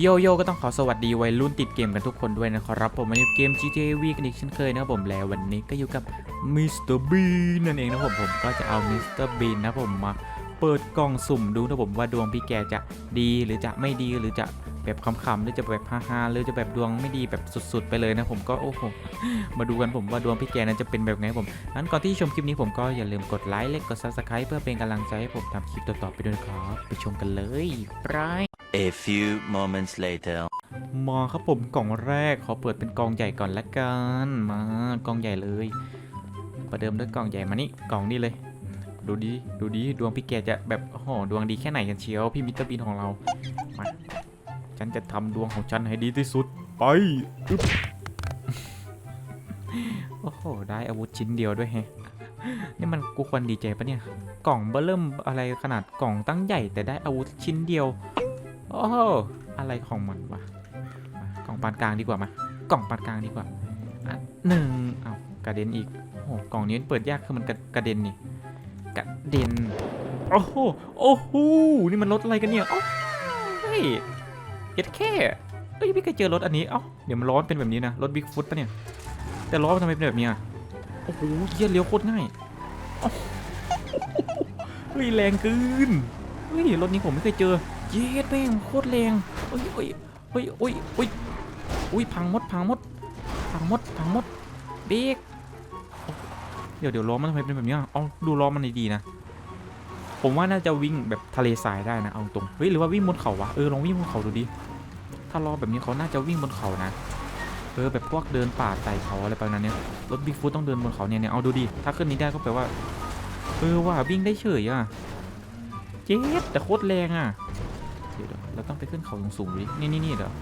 โยโย่ก็ต้องขอสวัสดีวัยรุ่นติดเกมกันทุกคนด้วยนะครับผมมาอยู่เกม GTA V กันอีกเช่นเคยนะครับผมแล้ววันนี้ก็อยู่กับมิสเตอร์บีนั่นเองนะครับผมผมก็จะเอามิสเตอร์บีนะผมมาเปิดกล่องสุ่มดูนะผมว่าดวงพี่แกจะดีหรือจะไม่ดีหรือจะแบบขำๆหรือจะแบบฮาๆหรือจะแบบดวงไม่ดีแบบสุดๆ ไปเลยนะผมก็โอ้โหมาดูกันผมว่าดวงพี่แกนั้นจะเป็นแบบไงผมงั้นก่อนที่ชมคลิปนี้ผมก็อย่าลืมกดไลค์และกด subscribe เพื่อเป็นกำลังใจให้ผมทำคลิปต่อๆไปด้วยครับไปชมกันเลยไป A few moments later. มาครับผมกล่องแรกขอเปิดเป็นกล่องใหญ่ก่อนละกันมากล่องใหญ่เลย ประเดิมด้วยกล่องใหญ่มานี่กล่องนี้เลย ดูดีดูดีดวงพี่แกจะแบบโอ้โหดวงดีแค่ไหนกันเชียวพี่มิสเตอร์บีนของเรามาฉันจะทำดวงของฉันให้ดีที่สุดไปอึ๊บโอ้โหได้อาวุธชิ้นเดียวด้วยแฮะนี่มันกูควรดีใจปะเนี่ย กล่องเบอร์เริ่มอะไรขนาดกล่องตั้งใหญ่แต่ได้อาวุธชิ้นเดียว โอ้โหอะไรของมันวะกล่องปานกลางดีกว่ามา กล่องปานกลางดีกว่าอะหนึ่งเอากระเด็นอีกโอ้โหกล่องนี้เปิดยากคือมันกระกระเด็นนี่กระเด็นโอ้โหโอ้โหนี่มันรถอะไรกันเนี่ยเอ้าเฮ้ยเอ็ดแค่เอ้ยไม่เคยเจอรถอันนี้เอ้าเดี๋ยวมันล้อนเป็นแบบนี้นะรถบิ๊กฟุตปะเนี่ยแต่ล้อมันทำไมเป็นแบบนี้อะโอ้โหเยี่ยเลี้ยวโคตรง่ายเอ้าเฮ้ยแรงเกินเฮ้ยรถนี้ผมไม่เคยเจอ เย็ดแม่งโคตรแรงเฮ้ยเฮ้ยเฮ้ยอุ้ยอุ้ยอุ้ยพังมดพังมดพังมดพังมดเบรกเดี๋ยวเดี๋ยวล้อมันทำไมเป็นแบบนี้ยเอาดูล้อมันดีๆนะ ผมว่าน่าจะวิ่งแบบทะเลทรายได้นะเอาตรงเฮ้ยหรือว่าวิ่งบนเขาวะเออลองวิ่งบนเขาดูดิถ้าล้อแบบนี้เขาน่าจะวิ่งบนเขานะเออแบบพวกเดินป่าไต่เขาอะไรประมาณนี้รถบิ๊กฟูตต้องเดินบนเขาเนี่ยเนี่ยเอาดูดิถ้าขึ้นนี้ได้ก็แปลว่าเออว่าวิ่งได้เฉยอะเจ๊แต่โคตรแรงอะ เดี๋ยวเราต้องไปขึ้นเขาสูงๆดินี่นี่นี่เดี๋ยว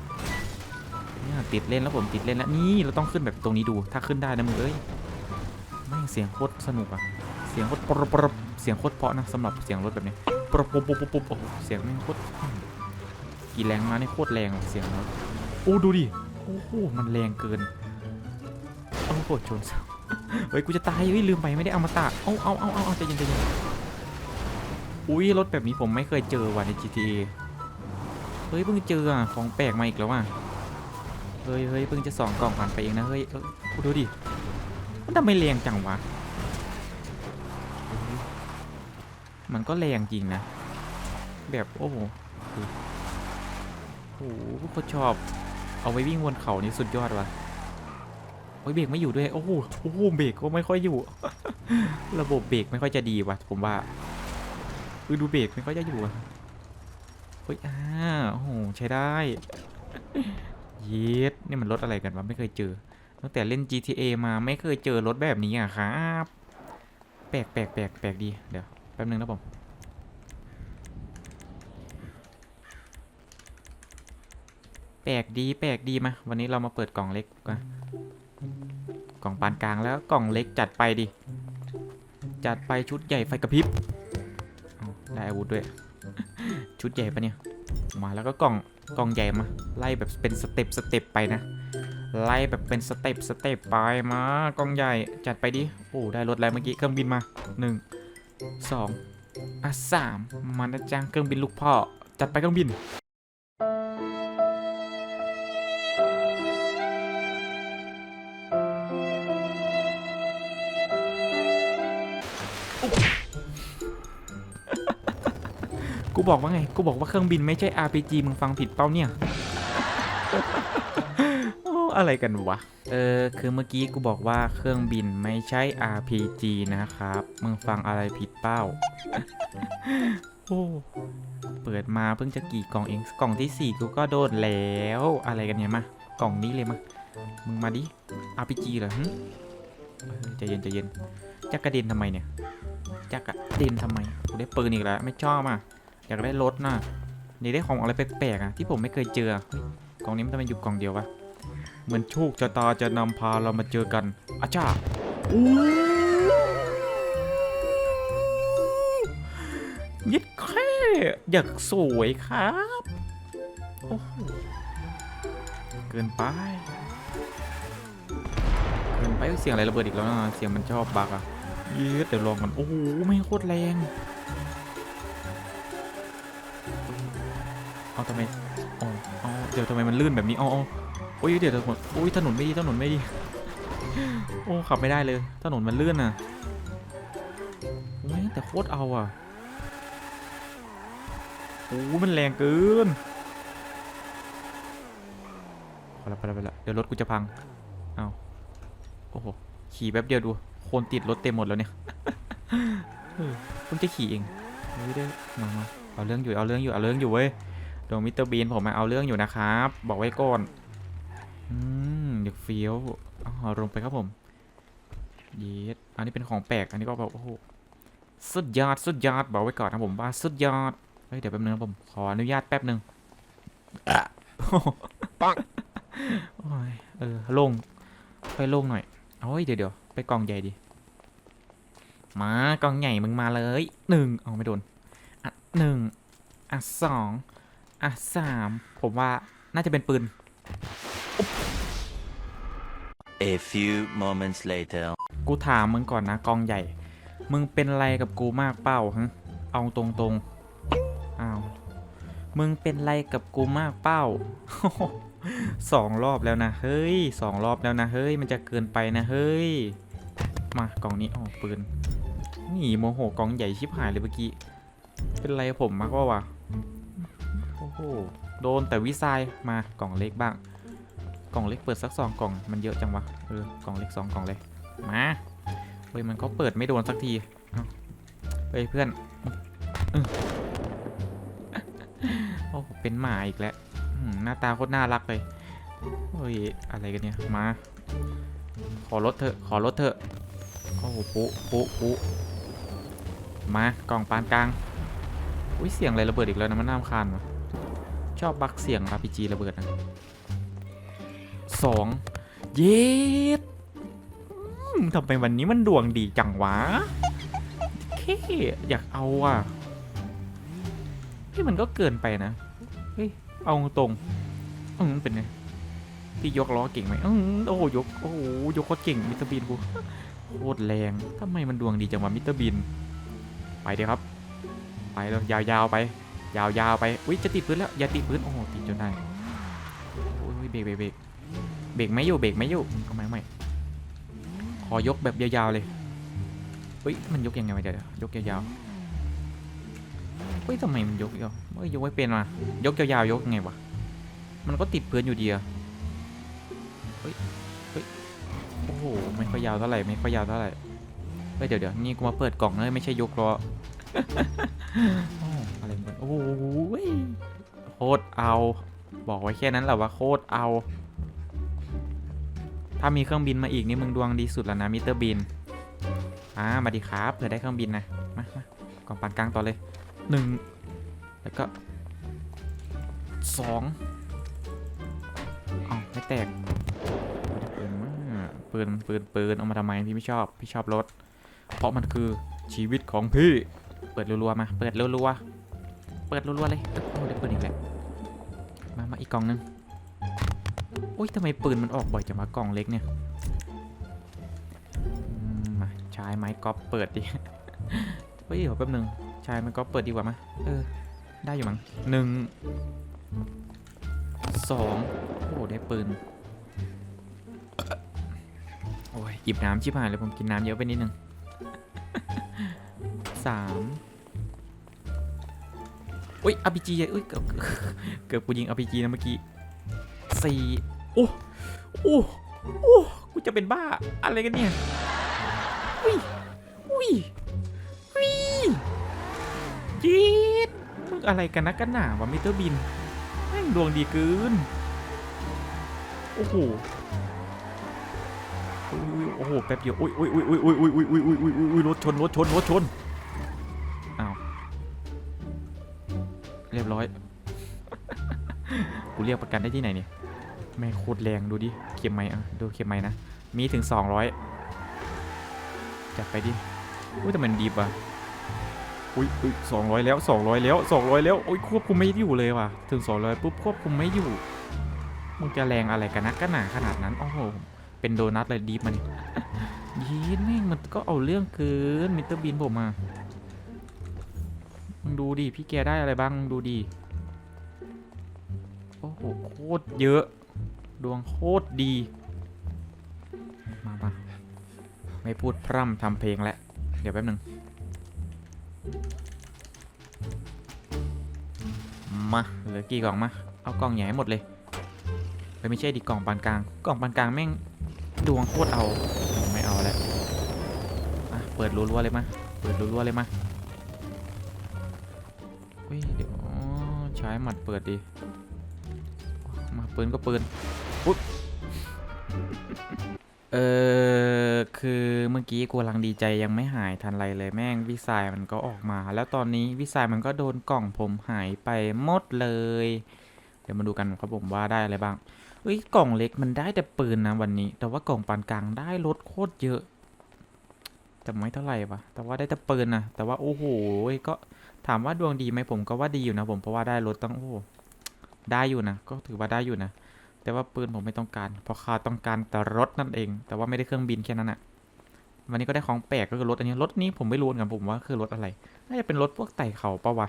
เนี่ยติดเล่นแล้วผมติดเล่นแล้วนี่เราต้องขึ้นแบบตรงนี้ดู ถ้าขึ้นได้นะมึงเอ้ยแม่งเสียงโคตรสนุกอะเสียงโคตรปรบปรเสียงโคตรเพาะนะสำหรับเสียงรถแบบนี้ปรบปุ๊บปุ๊บปุ๊บปุ๊บโอ้โหเสียงแม่งโคตรกี่แรงมาเนี่ยโคตรแรงเสียงรถโอ้ดูดิโอ้โหมันแรงเกินโอ้โหชนเสาเฮ้ยกูจะตายเฮ้ยลืมไปไม่ได้เอามาตากเอาเอาเอาเอาเอาใจเย็นใจเย็นอุ้ยรถแบบนี้ผมไม่เคยเจอว่ะใน GTA ฮ้ยเพิ่งเจออะของแปลกมาอีกแล้วว่ะเฮ้ยเฮ้ยเพิ่งจะสองกล่องผ่านไปเองนะเฮ้ยดูดิมันทำไมแรงจังวะ มันก็แรงจริงนะ แบบโอ้โหโอ้โหโคตรชอบ เอาไว้วิ่งบนเขานี่สุดยอดว่ะโอ้ยเบรกไม่อยู่ด้วย โอ้โห โอ้โห เบรกก็ไม่ค่อยอยู่ ระบบเบรกไม่ค่อยจะดีว่ะ ผมว่าเออดูเบรกไม่ค่อยจะอยู่อะ เฮ้ยอ่าโอ้โหใช้ได้เย็ดนี่มันรถอะไรกันวะไม่เคยเจอ ตั้งแต่เล่น GTA มาไม่เคยเจอรถแบบนี้อะครับ แปลกแปลกแปลกแปลกดี เดี๋ยวแป๊บนึงนะผมแปลกดีแปลกดีมา วันนี้เรามาเปิดกล่องเล็กกันกล่องปานกลางแล้วกล่องเล็กจัดไปดิ จัดไปชุดใหญ่ไฟกระพริบได้อาวุธด้วย ชุดใหญ่ปะเนี่ย มาแล้วก็กล่องกล่องใหญ่มา ไล่แบบเป็นสเต็ปสเต็ปไปนะ ไล่แบบเป็นสเต็ปสเต็ปไปมากล่องใหญ่จัดไปดิ โอ้ได้รถอะไรเมื่อกี้เครื่องบินมาหนึ่งสองอะสามมานะจ้างเครื่องบินลูกพ่อจัดไปเครื่องบิน บอกว่าไง กูบอกว่าเครื่องบินไม่ใช่ RPG มึงฟังผิดเป้าเนี่ยโอ้อะไรกันวะ เออ คือเมื่อกี้กูบอกว่าเครื่องบินไม่ใช่ RPG นะครับ มึงฟังอะไรผิดเป้า โอ้ เปิดมาเพิ่งจะกี่กล่องเอง กล่องที่ 4 กูก็โดนแล้ว อะไรกันเนี่ยมากล่องนี้เลยมา มึงมาดิ RPG เหรอหึเออใจเย็นใจเย็นจะกระเด็นทำไมเนี่ยจะกระเด็นทำไม กูได้ปืนอีกแล้ว ไม่ชอบอะ อยากได้รถนะอยากได้ของอะไรแปลกๆอะที่ผมไม่เคยเจอกล่องนี้มันทำไมอยู่กล่องเดียววะเหมือนโชคชะตาจะนำพาเรามาเจอกันอาจ้าอู้ยิดแค่อยากสวยครับโอ้โหเกินไปเกินไปเสียงอะไรระเบิดอีกแล้วนะเสียงมันชอบบักอะยืดเดี๋ยวลองก่อนโอ้โหไม่โคตรแรง เอาทำไมอ๋ออ๋อเดี๋ยวทำไมมันลื่นแบบนี้อ๋ออ๋อโอ้ยเดี๋ยวถนนโอ้ยถนนไม่ดีถนนไม่ดีโอ้ขับไม่ได้เลยถนนมันลื่นอะโอ้ยแต่โคตรเอาอะโอ้มันแรงเกินไปละไปละไปละเดี๋ยวรถกูจะพังเอาโอ้โหขี่แป๊บเดียวดูโคนติดรถเต็มหมดแล้วเนี่ยเพิ่งจะขี่เอง เฮ้ยได้มามาเอาเรื่องอยู่เอาเรื่องอยู่เอาเรื่องอยู่เว้ยโดมิสเตอร์บีนผมมาเอาเรื่องอยู่นะครับ บอกไว้ก่อนอืมเด็กเฟี้ยวเอาลงไปครับผมเยสอันนี้เป็นของแปลกอันนี้ก็แบบโอ้โหสุดยอดสุดยอดบอกไว้ก่อนนะผมว่าสุดยอดเฮ้ยเดี๋ยวแป๊บนึงนะผมขออนุญาตแป๊บนึงปังโอ้ยเออโล่งค่อยโล่งหน่อยโอ้ยเดี๋ยวเดี๋ยวไปกล่องใหญ่ดิ มากล่องใหญ่มึงมาเลยหนึ่งเอาไม่โดน อะหนึ่งอะสองอะสามผมว่าน่าจะเป็นปืน A few moments later. กูถามมึงก่อนนะกองใหญ่ มึงเป็นอะไรกับกูมากเปล่าฮะเอาตรงๆอ้าวมึงเป็นอะไรกับกูมากเป้าสองรอบแล้วนะ เฮ้ยสองรอบแล้วนะ เฮ้ย มันจะเกินไปนะ เฮ้ย มากล่องนี้อ๋อปืน นี่โมโหกล่องใหญ่ชิบหายเลยเมื่อกี้ เป็นไรผมมากว่าวะโอ้โหโดนแต่วิสัยมากล่องเล็กบ้าง กล่องเล็กเปิดสักสองกล่องมันเยอะจังวะเออกล่องเล็กสองกล่องเลยมาเฮ้ยมันก็เปิดไม่โดนสักทีเฮ้ยเพื่อนโอ้เป็นหมาอีกแล้วหน้าตาโคตรน่ารักเลยเฮ้ยอะไรกันเนี่ยมา ขอรถเถอะขอรถเถอะโอ้โหปุ๊ปุ๊ปุ๊ มากล่องปานกลาง อุ้ยเสียงอะไรระเบิดอีกแล้วนะมันน่ารำคาญวะชอบบักเสียง RPG ระเบิดนะสองเย็ดทำไมวันนี้มันดวงดีจังวะเคอยากเอาอะเฮ้ยมันก็เกินไปนะ เฮ้ย เอาตรงอืมเป็นไง พี่ยกล้อเก่งไหมอืมโอ้ยก โอ้ยกโคตรเก่งมิสเตอร์บีนกูโคตรแรงทำไมมันดวงดีจังวะมิสเตอร์บีน ไปเดี๋ยวครับ ไปแล้วยาวๆไป ยาวๆไปอุ้ยจะติดพื้นแล้วอย่าติดพื้นโอ้โหติดจนได้โอ้ยเบรกเบรกเบรกเบรกไม่อยู่เบรกไม่อยู่เอาไม่ไม่ขอยกแบบยาวๆเลยเฮ้ยมันยกยังไงวะเดี๋ยวยกยาวๆเฮ้ยทำไมมันยกยาวเฮ้ยยกไม่เป็นวะยกยาวๆยกยังไงวะมันก็ติดพื้นอยู่ดีอะเฮ้ยเฮ้ยโอ้โหไม่ค่อยยาวเท่าไหร่ไม่ค่อยยาวเท่าไหร่เฮ้ยเดี๋ยวเดี๋ยวนี่กูมาเปิดกล่องเลยไม่ใช่ยกล้อ โอ้อะไรมันโอ้โหโคตรเอา บอกไว้แค่นั้นแหละว่าโคตรเอา ถ้ามีเครื่องบินมาอีกนี่มึงดวงดีสุดแล้วนะมิสเตอร์บินอ่ามาดีครับเผื่อได้เครื่องบินนะมามากล่องปานกลางต่อเลยหนึ่งแล้วก็สองอ้าไม่แตกปืนมาปืนปืนปืนเอามาทำไมพี่ไม่ชอบพี่ชอบรถเพราะมันคือชีวิตของพี่ เปิดรัวๆมา เปิดรัวๆ เปิดรัวๆเลยโอ้ได้ปืนอีกแล้วมา มาอีกกล่องหนึงอุ้ยทำไมปืนมันออกบ่อยจังวะกล่องเล็กเนี่ยมมาใช้ไม้ก๊อปเปิดดิเฮ้ยเดี๋ยวแป๊บนึงใช้ไม้ก๊อปเปิดดีกว่ามั้ยเออ ได้อยู่มั้งหนึ่งสองโอ้ได้ปืนโอ้ยหยิบน้ำชิบหายเลยผมกินน้ำเยอะไปนิดนึง สามอุ้ย RPG อะอุ้ยเกือบเกือบกูยิง RPG นะเมื่อกี้สี่โอ้โอ้โอ้กูจะเป็นบ้าอะไรกันเนี่ยอุ้ยอุ้ยอุ้ยจีดมึงอะไรกันนะกันหนาวะมิเตอร์บินแม่งดวงดีเกินโอ้โหโอ้โหแป๊บเดียวอุ้ยอุ้ยอุ้ยอุ้ยอุ้ยอุ้ยอุ้ยอุ้ยอุ้ยอุ้ยอุ้ยรถชนรถชนรถชน เรียบร้อย กูเรียกประกันได้ที่ไหนเนี่ย แม่งโคตรแรงดูดิ เข็มไม้อะ ดูเข็มไม้นะ มีถึง 200 จัดไปดิ อุ้ยแต่มันดีป่ะ อุ้ยอุ้ยสองร้อยแล้วสองร้อยแล้วสองร้อยแล้วอุ้ยควบคุมไม่อยู่เลยว่ะ ถึงสองร้อยปุ๊บควบคุมไม่อยู่ มึงจะแรงอะไรกันนักกันหนาขนาดนั้น โอ้โห เป็นโดนัทเลยดีฟมันยีนแม่งมันก็เอาเรื่องเกินมิสเตอร์บีนผมอะ ดูดิพี่แกได้อะไรบ้างดูดิโอ้โหโคตรเยอะ ดวงโคตรดี มามาไม่พูดพร่ำทำเพลงแล้วเดี๋ยวแป๊บหนึ่งมาเหลือกี่กล่องมาเอากล่องใหญ่ให้หมดเลยเฮ้ยไม่ใช่ดิกล่องปานกลาง กล่องปานกลางแม่งดวงโคตรเอาไม่เอาแล้วอะเปิดรัวๆเลยมาเปิดรัวๆเลยมา ช้หมัดเปิดดี มาปืนก็ปืนปุ๊บเออคือเมื่อกี้กูลังดีใจยังไม่หายทันไรเลยแม่งวิสัยมันก็ออกมา แล้วตอนนี้วิสัยมันก็โดนกล่องผมหายไปหมดเลย เดี๋ยวมาดูกันครับผมว่าได้อะไรบ้างเอ้ยกล่องเล็กมันได้แต่ปืนนะวันนี้ แต่ว่ากล่องปานกลางได้รถโคตรเยอะ แต่ไม่เท่าไหร่ปะแต่ว่าได้แต่ปืนนะแต่ว่าโอ้โหก็ถามว่าดวงดีไหมผมก็ว่าดีอยู่นะผมเพราะว่าได้รถตั้งโอ้โหได้อยู่นะก็ถือว่าได้อยู่นะ แต่ว่าปืนผมไม่ต้องการเพราะข้าต้องการแต่รถนั่นเอง แต่ว่าไม่ได้เครื่องบินแค่นั้นอะวันนี้ก็ได้ของแปลกก็คือรถอันนี้รถนี้ผมไม่รู้เหมือนกันผมว่าคือรถอะไรน่าจะเป็นรถพวกไต่เขาปะวะ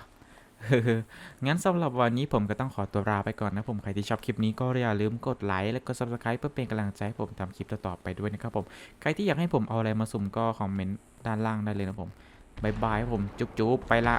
งั้นสำหรับวันนี้ผมก็ต้องขอตัวลาไปก่อนนะผมใครที่ชอบคลิปนี้ก็อย่าลืมกดไลค์และก็ subscribe เพื่อเป็นกำลังใจให้ผมทำคลิปต่อๆไปด้วยนะครับผมใครที่อยากให้ผมเอาอะไรมาสุ่มก็คอมเมนต์ด้านล่างได้เลยนะผมบายบายผมจุ๊บๆไปละ